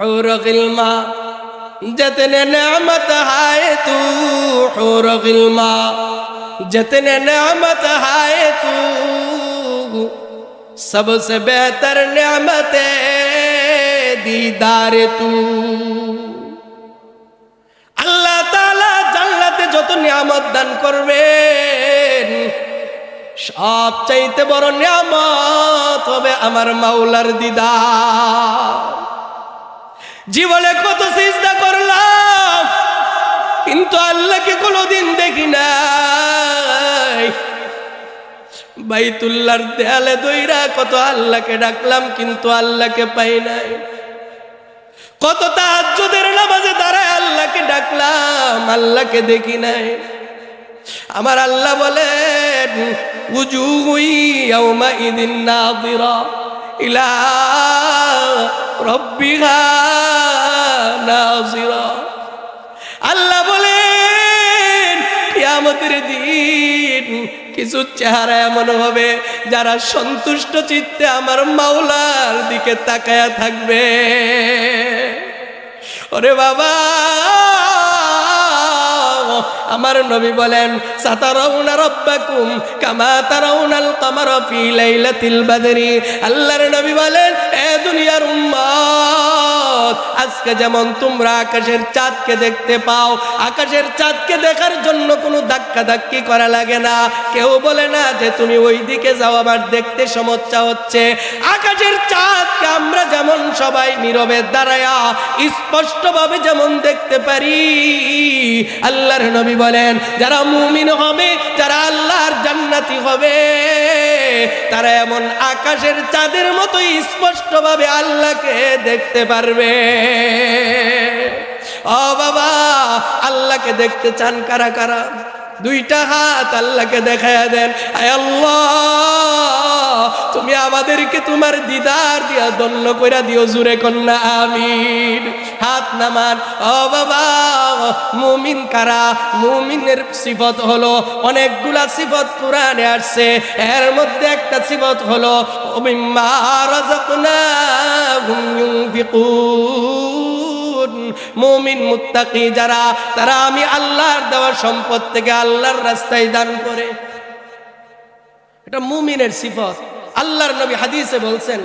حور غلما جتنے نعمت ہائے تو حور غلما جتنے نعمت ہائے تو سب سے بہتر نعمت دیدار تو আল্লাহ তালা জান্নাতে যত নিয়ামত দান করবেন সব চাইতে বড় নিয়ামত হবে আমার মাওলার দিদার জীবনে কত চিন্তা করলাম, কিন্তু আল্লাহকে কোনোদিন দেখি নাই। বাইতুল্লাহর দেয়ালে দইরা কত আল্লাহকে ডাকলাম, কিন্তু আল্লাহকে পাই নাই। কত তাহাজ্জুদের নামাজে দাঁড়ায় আল্লাহকে ডাকলাম, আল্লাহকে দেখি নাই। আমার আল্লাহ ইদিন নাযিরা, ইলা আল্লাহ বলেন, কিয়ামতের দিন কিছু চেহারা এমন হবে যারা সন্তুষ্ট চিত্তে আমার মাওলার দিকে তাকায়া থাকবে। ওরে বাবা! আমার নবী বলেন আল্লাহর নবী বলেন, এ দুনিয়ার আজকে যেমন তোমরা আকাশের চাঁদকে দেখতে পাও, আকাশের চাঁদকে দেখার জন্য কোনো ধাক্কা ধাক্কি করা লাগে না। কেউ বলে না যে তুমি ওই দিকে যাও, আবার দেখতে সমস্যা হচ্ছে। আকাশের চাঁদকে আমরা যেমন সবাই নীরবে দাঁড়ায়া স্পষ্টভাবে যেমন দেখতে পারি, আল্লাহর নবী বলেন, যারা মুমিন হবে, যারা আল্লাহর জান্নাতি হবে, তারা এমন আকাশের চাঁদের মতো স্পষ্টভাবে আল্লাহকে দেখতে পারবে। ও বাবা, আল্লাহকে দেখতে চান কারা কারা? দুইটা হাত আল্লাহকে দেখায় দেন। আয় আল্লাহ! তুমি আমাদেরকে তোমার দিদার দিয়া দন্য কইরা দিও, জুরে কন্যা, আমিন। হাত নামান। ও বাবা, মুমিন কারা? মুমিনের সিফত হলো, অনেকগুলা সিফত কোরআনে আসছে। এর মধ্যে একটা সিফত হলো মুমিন মুত্তাকি যারা, তারা আমি আল্লাহর দেওয়া সম্পদ থেকে আল্লাহর রাস্তায় দান করে। এটা মুমিনের সিফত। আল্লাহর নবী হাদিসে বলছেন,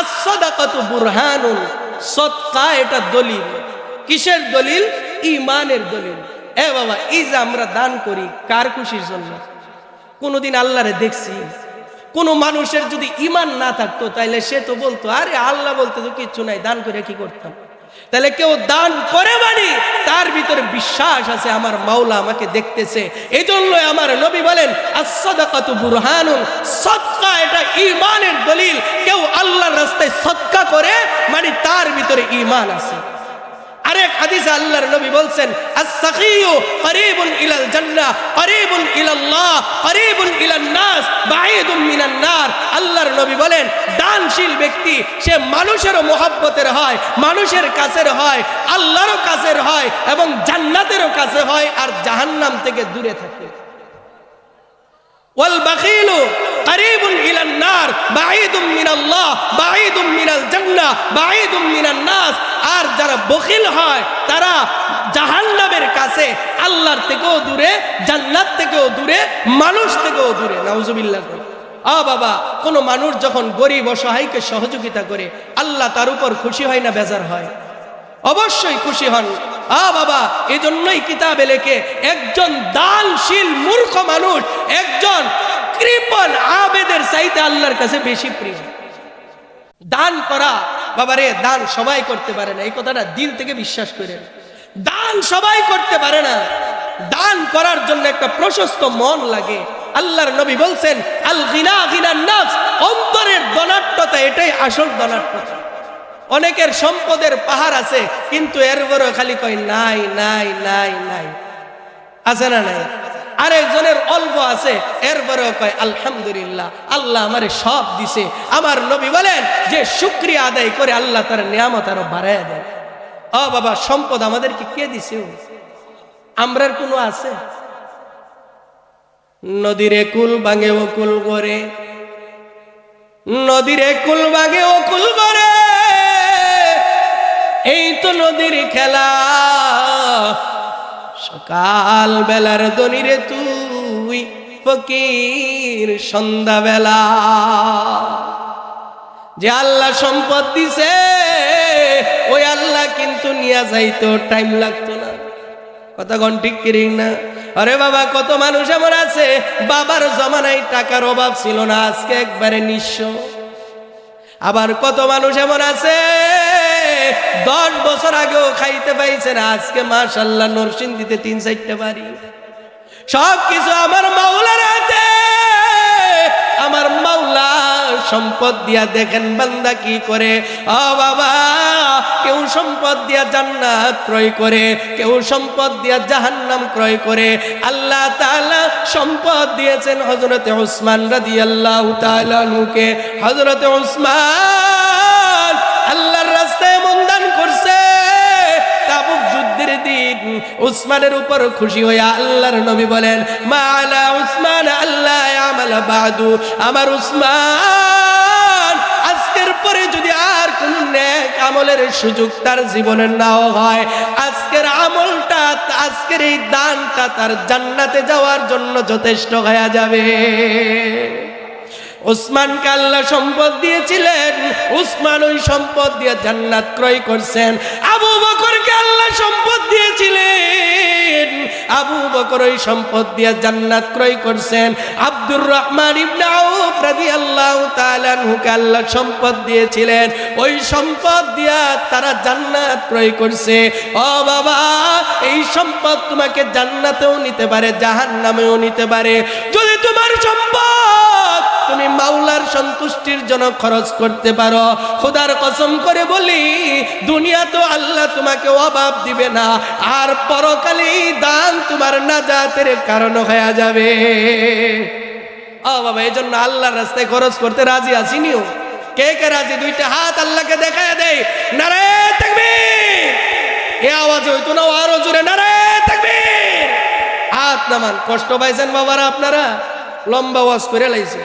আসসাদাকাতু বুরহানুন সৎকা এটা দলিল। কিসের দলিল? ইমানের দলিল। এ বাবা, এই যে আমরা দান করি, কার খুশির জন্য? কোনোদিন আল্লাহরে দেখছি। কোনো মানুষের যদি ইমান না থাকতো, তাইলে সে তো বলতো, আরে আল্লাহ বলতে তো কিচ্ছু নাই, দান করে কি করতাম? তাহলে কেউ দান করে মানে তার ভিতরে বিশ্বাস আছে, আমার মাওলা আমাকে দেখতেছে। এই জন্যই আমার নবী বলেন আসাদাকাতু বুরহানুন সৎকা এটা ইমানের দলিল। কেউ আল্লাহর রাস্তায় সৎকা করে মানে তার ভিতরে ইমান আছে। আরেক হাদিসে আল্লাহর নবী বলছেন আস-সাকিয়ু করিবুন ইলাল জান্নাহ করিবুন ইলাল্লাহ করিবুন ইলান নাস বাঈদুম মিনান নার আল্লাহর নবী বলেন দানশীল ব্যক্তি সে মানুষেরও মহব্বতের হয় মানুষের কাছের হয় আল্লাহরও কাছের হয় এবং জান্নাতেরও কাছে হয় আর জাহান্নাম থেকে দূরে থাকে والبخيل قريب إلى النار بعيد من الله بعيد من তারা মিনান নাস। আর যারা বখিল হয়, তারা জাহান্নামের কাছে, আল্লাহর থেকেও দূরে, জান্নাত থেকেও দূরে, মানুষ থেকেও দূরে। নাউজুবিল্লাহ। অ বাবা, কোনো মানুষ যখন গরিব অসহায়কে সহযোগিতা করে, আল্লাহ তার উপর খুশি হয় না বেজার হয়? অবশ্যই খুশি হন। আ বাবা, এজন্যই কিতাবে লেখে, একজন দানশীল মূর্খ মানুষ, একজন কৃপন আবেদের চাইতে আল্লাহর কাছে বেশি প্রিয়। দান করা, বাবারে, দান সবাই করতে পারে না। এই কথাটা দিল থেকে বিশ্বাস করেন দান সবাই করতে পারে না। দান করার জন্য একটা প্রশস্ত মন লাগে। আল্লাহর নবী বলছেন, আল গিনা গিনার নাফস। অন্তরের ধনাট্যতা এটাই আসল ধনাট্যতা অনেকের সম্পদের পাহাড় আছে, কিন্তু এর বড় খালি কয়, নাই নাই নাই নাই। আছে না নাই? আরেকজনের অল্প আছে, এরপরেও কয়, আলহামদুলিল্লাহ, আল্লাহ আমারে সব দিছে। আমার নবী বলেন, যে শুক্রিয়া আদায় করে আল্লাহ তার নিয়ামত আরও বাড়ায় দেন। ও বাবা, সম্পদ আমাদেরকে কে দিছে? আমরার কোনো আছে? নদীরে কুল ভাঙে ও কুল করে নদীরে কুল ভাঙে ও কুল করে এই তো নদীর খেলা সকাল বেলার দনিরে তুই ফকির সন্ধ্যাবেলা। যে আল্লাহ সম্পদ দিছে, ওই আল্লাহ কিন্তু নিয়ে যাইতো টাইম লাগতো না। কথা ঠিক কিরিং না? আরে বাবা, কত মানুষ এমন আছে, বাবার জমানায় টাকার অভাব ছিল না, আজকে একবারে নিঃস্ব। আবার কত মানুষ এমন আছে দশ বছর আগেও খাইতে পাইছে না, আজকে মাশাল্লাহ নরসিং দিতে তিন চারটে বাড়ি। সব কিছু আমার মাওলার হাতে। আমার মাওলা সম্পদ দিয়া দেখেন বান্দা কি করে। ও বাবা, কেউ সম্পদ দিয়া জান্নাত ক্রয় করে, কেউ সম্পদ দিয়া জাহান্নাম ক্রয় করে। আল্লাহ তাআলা সম্পদ দিয়েছেন হযরতে উসমান রাদিয়াল্লাহু তাআলা নুকে হযরতে উসমান উসমানের উপর খুশি হইয়া আল্লাহর নবী বলেন মালা উসমান আল্লাহ আমালা বাদু। আমার উসমান, আজকের পরে যদি আর কোন নেক আমলের সুযোগ তার জীবনে নাও হয়, আজকের আমলটা, আজকের এই দানটা তার জান্নাতে যাওয়ার জন্য যথেষ্ট হয়ে যাবে। উসমানকে আল্লাহ সম্পদ দিয়েছিলেন, উসমান ওই সম্পদ দিয়ে জান্নাত ক্রয় করছেন। আবু বকরকে আল্লাহ সম্পদ দিয়েছিলেন। আবু বকর ওই সম্পদ দিয়ে জান্নাত ক্রয় করছেন। আব্দুর রহমান ইবনে আউফ রাদিয়াল্লাহু তাআলা আল্লাহ সম্পদ দিয়েছিলেন। ওই সম্পদ দিয়া তারা জান্নাত ক্রয় করছে। ও বাবা, এই সম্পদ তোমাকে জান্নাতেও নিতে পারে, জাহান্নামেও নিতে পারে। যদি তোমার সম্পদ তুমি মাওলার সন্তুষ্টির জন্য খরচ করতে পারো। খোদার কসম করে বলি, দুনিয়া তো আল্লাহ তোমাকে অভাব দিবে না, আর পরকালে দান তোমার নাজাতের কারণ হয়ে যাবে। ও বাবা এই জন্য আল্লাহর রাস্তায় খরচ করতে রাজি আসিনিও। কে কে রাজি? দুইটা হাত আল্লাহকে দেখায় দেয় নারে তাকবীর! এ আওয়াজ হইতো না আরও জোরে নারে তাকবীর! হাত নামান, কষ্ট পাইছেন বাবারা আপনারা? লম্বা ওয়াজ করে লাইছে।